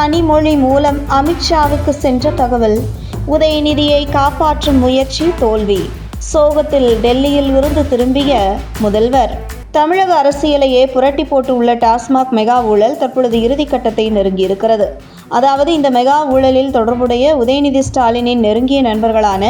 கனிமொழி மூலம் அமித்ஷாவுக்கு சென்ற தகவல் உதயநிதியை காப்பாற்றும் முயற்சி தோல்வி. சோகத்தில் டெல்லியில் இருந்து திரும்பிய முதல்வர். தமிழக அரசியலையே புரட்டி போட்டு உள்ள டாஸ்மாக் மெகா ஊழல் தற்பொழுது இறுதிக்கட்டத்தை நெருங்கியிருக்கிறது அதாவது இந்த மெகா ஊழலில் தொடர்புடைய உதயநிதி ஸ்டாலினின் நெருங்கிய நண்பர்களான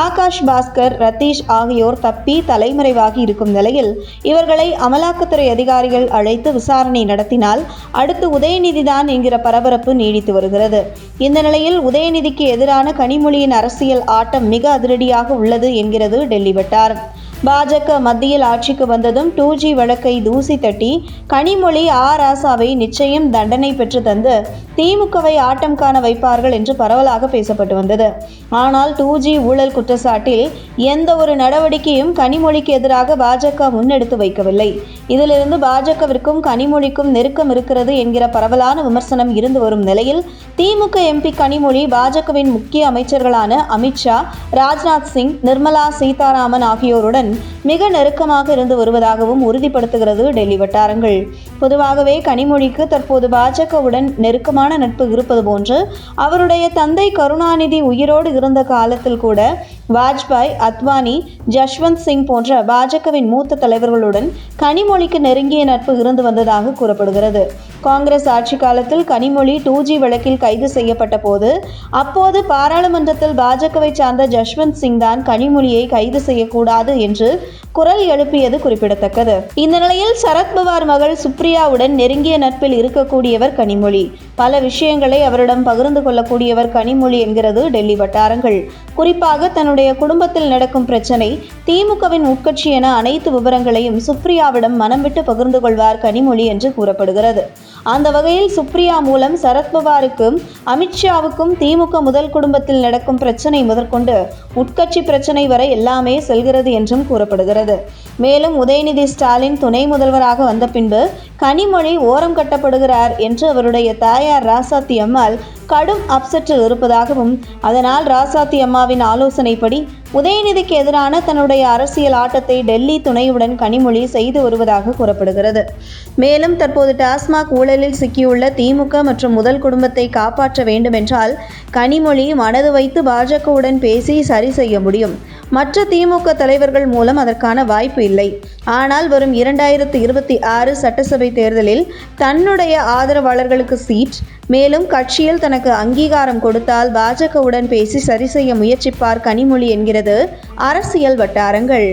ஆகாஷ் பாஸ்கர் ரத்தீஷ் ஆகியோர் தப்பி தலைமறைவாகி இருக்கும் நிலையில் இவர்களை அமலாக்கத்துறை அதிகாரிகள் அழைத்து விசாரணை நடத்தினால் அடுத்து உதயநிதி தான் என்கிற பரபரப்பு நீடித்து வருகிறது. இந்த நிலையில் உதயநிதிக்கு எதிரான கனிமொழியின் அரசியல் ஆட்டம் மிக அதிரடியாக உள்ளது என்கிறது டெல்லி வட்டாரம். பாஜக மத்தியில் ஆட்சிக்கு வந்ததும் டூ ஜி வழக்கை தூசி தட்டி கனிமொழி ஆ ராசாவை நிச்சயம் தண்டனை பெற்று தந்து திமுகவை ஆட்டம் காண வைப்பார்கள் என்று பரவலாக பேசப்பட்டு வந்தது. ஆனால் டூ ஜி ஊழல் குற்றச்சாட்டில் எந்த ஒரு நடவடிக்கையும் கனிமொழிக்கு எதிராக பாஜக முன்னெடுத்து வைக்கவில்லை. இதிலிருந்து பாஜகவிற்கும் கனிமொழிக்கும் நெருக்கம் இருக்கிறது என்கிற பரவலான விமர்சனம் இருந்து வரும் நிலையில் திமுக எம்பி கனிமொழி பாஜகவின் முக்கிய அமைச்சர்களான அமித்ஷா ராஜ்நாத் சிங் நிர்மலா சீதாராமன் ஆகியோருடன் Amen. மிக நெருக்கமாக இருந்து வருவதாகவும் உறுதிப்படுத்துகிறது டெல்லி வட்டாரங்கள். பொதுவாகவே கனிமொழிக்கு தற்போது பாஜகவுடன் நெருக்கமான நட்பு இருப்பது போன்று அவருடைய தந்தை கருணாநிதி உயிரோடு இருந்த காலத்தில் கூட வாஜ்பாய் அத்வானி ஜஷ்வந்த் சிங் போன்ற பாஜகவின் மூத்த தலைவர்களுடன் கனிமொழிக்கு நெருங்கிய நட்பு இருந்து வந்ததாக கூறப்படுகிறது. காங்கிரஸ் ஆட்சி காலத்தில் கனிமொழி டூ ஜி வழக்கில் கைது செய்யப்பட்ட போது அப்போது பாராளுமன்றத்தில் பாஜகவை சார்ந்த ஜஷ்வந்த் சிங் தான் கனிமொழியை கைது செய்யக்கூடாது என்று Yeah. குரல் எழுப்பியது குறிப்பிடத்தக்கது. இந்த நிலையில் சரத்பவார் மகள் சுப்ரியாவுடன் நெருங்கிய நட்பில் இருக்கக்கூடியவர் கனிமொழி. பல விஷயங்களை அவரிடம் பகிர்ந்து கொள்ளக்கூடியவர் கனிமொழி என்கிறது டெல்லி வட்டாரங்கள். குறிப்பாக தன்னுடைய குடும்பத்தில் நடக்கும் பிரச்சனை திமுகவின் உட்கட்சி என அனைத்து விவரங்களையும் சுப்ரியாவிடம் மனம் விட்டு பகிர்ந்து கொள்வார் கனிமொழி என்று கூறப்படுகிறது. அந்த வகையில் சுப்ரியா மூலம் சரத்பவாருக்கும் அமித்ஷாவுக்கும் திமுக முதல் குடும்பத்தில் நடக்கும் பிரச்சனை முதற்கொண்டு உட்கட்சி பிரச்சனை வரை எல்லாமே செல்கிறது என்றும் கூறப்படுகிறது. പറയുന്നത് மேலும் உதயநிதி ஸ்டாலின் துணை முதல்வராக வந்த பின்பு கனிமொழி ஓரம் கட்டப்படுகிறார் என்று அவருடைய தாயார் ராசாத்தி அம்மாள் கடும் அப்செட்டில் இருப்பதாகவும் அதனால் ராசாத்தி அம்மாவின் ஆலோசனைப்படி உதயநிதிக்கு எதிரான தன்னுடைய அரசியல் ஆட்டத்தை டெல்லி துணையுடன் கனிமொழி செய்து வருவதாக கூறப்படுகிறது. மேலும் தற்போது டாஸ்மாக் ஊழலில் சிக்கியுள்ள திமுக மற்றும் முதல் குடும்பத்தை காப்பாற்ற வேண்டுமென்றால் கனிமொழி மனது வைத்து பாஜகவுடன் பேசி சரி செய்ய முடியும். மற்ற திமுக தலைவர்கள் மூலம் அதற்கான வாய்ப்பு இல்லை. ஆனால் வரும் இரண்டாயிரத்து இருபத்தி ஆறு சட்டசபை தேர்தலில் தன்னுடைய ஆதரவாளர்களுக்கு சீட் மேலும் கட்சியில் தனக்கு அங்கீகாரம் கொடுத்தால் பாஜகவுடன் பேசி சரி செய்ய முயற்சிப்பார் கனிமொழி என்கிறது அரசியல் வட்டாரங்கள்.